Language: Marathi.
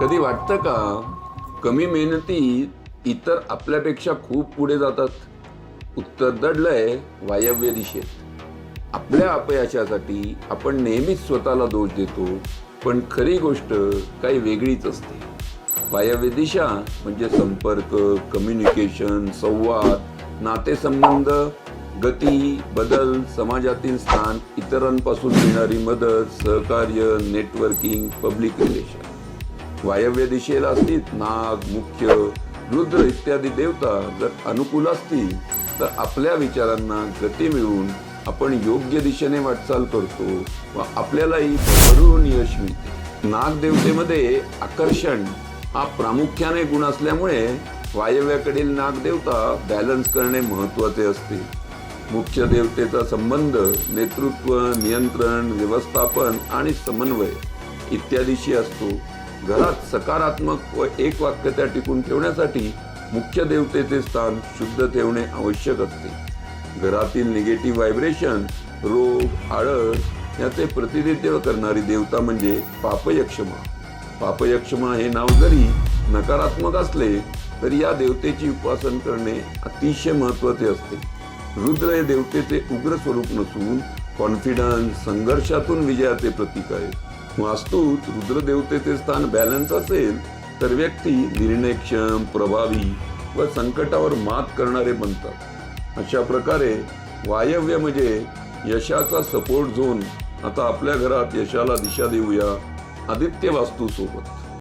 कधी वाटतं का? कमी मेहनती इतर आपल्यापेक्षा खूप पुढे जातात. उत्तर दडलंय वायव्य दिशेत. आपल्या अपयशासाठी आपण नेहमीच स्वतःला दोष देतो पण खरी गोष्ट काही वेगळीच असते. वायव्य दिशा म्हणजे संपर्क कम्युनिकेशन संवाद नातेसंबंध गती बदल समाजातील स्थान इतरांपासून मिळणारी मदत सहकार्य नेटवर्किंग पब्लिक रिलेशन वायव्य दिशेला असतील नाग मुख्य रुद्र इत्यादी देवता जर अनुकूल असतील तर आपल्या विचारांना गती मिळवून आपण योग्य दिशेने वाटचाल करतो व आपल्यालाही भरून यश मिळते. नागदेवतेमध्ये आकर्षण हा प्रामुख्याने गुण असल्यामुळे वायव्याकडील नागदेवता बॅलन्स करणे महत्त्वाचे असते. मुख्य देवतेचा संबंध नेतृत्व नियंत्रण व्यवस्थापन आणि समन्वय इत्यादीशी असतो. घरात सकारात्मक व एक वाक्यता टिकून ठेवण्यासाठी मुख्य देवतेचे स्थान शुद्ध ठेवणे आवश्यक असते. घरातील निगेटिव्ह व्हायब्रेशन रोग आळस याचे प्रतिनिधित्व करणारी देवता म्हणजे पापयक्षमा. पापयक्षमा हे नाव जरी नकारात्मक असले तरी या देवतेची उपासन करणे अतिशय महत्त्वाचे असते. रुद्र हे देवतेचे उग्र स्वरूप नसून कॉन्फिडन्स संघर्षातून विजयाचे प्रतीक आहे. वास्तूत रुद्रदेवतेचे स्थान बॅलन्स असेल तर व्यक्ती निर्णयक्षम प्रभावी व संकटावर मात करणारे बनतात. अशा प्रकारे वायव्य म्हणजे यशाचा सपोर्ट झोन आता आपल्या घरात यशाला दिशा देऊया. आदित्य वास्तूसोबत सोबत.